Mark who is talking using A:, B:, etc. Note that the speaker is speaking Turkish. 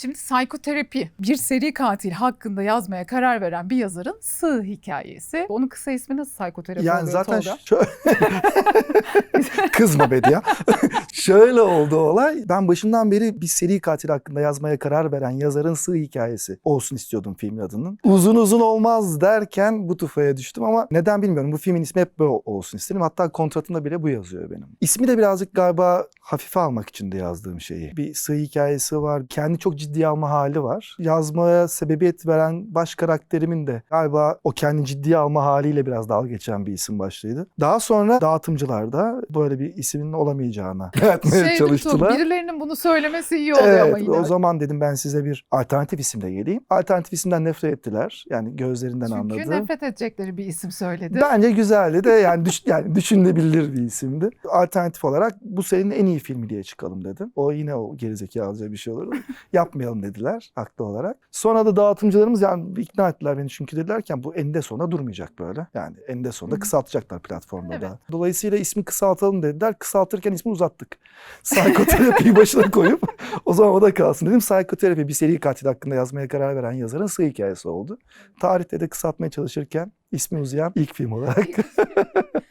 A: Şimdi psikoterapi bir seri katil hakkında yazmaya karar veren bir yazarın sığ hikayesi. Onun kısa ismi nasıl psikoterapi
B: Yani
A: oluyor
B: zaten
A: Tolga?
B: şöyle... Kızma be ya. şöyle oldu olay. Ben başından beri bir seri katil hakkında yazmaya karar veren yazarın sığ hikayesi olsun istiyordum filmin adının. Uzun uzun olmaz derken bu tufaya düştüm ama neden bilmiyorum. Bu filmin ismi hep böyle olsun istedim. Hatta kontratımda bile bu yazıyor benim. İsmi de birazcık galiba hafife almak için de yazdığım şeyi. Bir sığ hikayesi var. Kendi çok ciddiye alma hali var. Yazmaya sebebiyet veren baş karakterimin de galiba o kendi ciddiye alma haliyle biraz dalga geçen bir isim başlığıydı. Daha sonra dağıtımcılarda böyle bir ismin olamayacağına etmeye
A: Şey,
B: çalıştılar.
A: birilerinin bunu söylemesi iyi oluyor ama
B: Evet,
A: yine.
B: o zaman dedim ben size bir alternatif isimle geleyim. Alternatif isimden nefret ettiler. Yani gözlerinden
A: Çünkü
B: anladım.
A: nefret edecekleri bir isim söyledi.
B: Bence güzeldi de yani, düş, yani düşünülebilir bir isimdi. Alternatif olarak bu senin en iyi filmi diye çıkalım dedim. O yine o gerizekalıca bir şey olurdu. Yapmayalım dediler haklı olarak. Sonra da dağıtımcılarımız yani ikna ettiler beni çünkü dedilerken bu eninde sonunda durmayacak böyle. Yani eninde sonunda kısaltacaklar platformda
A: Evet.
B: da. Dolayısıyla ismi kısaltalım dediler. Kısaltırken ismi uzattık. Psikoterapiyi başına koyup o zaman o da kalsın dedim. Psikoterapi bir seri katil hakkında yazmaya karar veren yazarın sığ hikayesi oldu. Tarihte de kısaltmaya çalışırken ismi uzayan ilk film olarak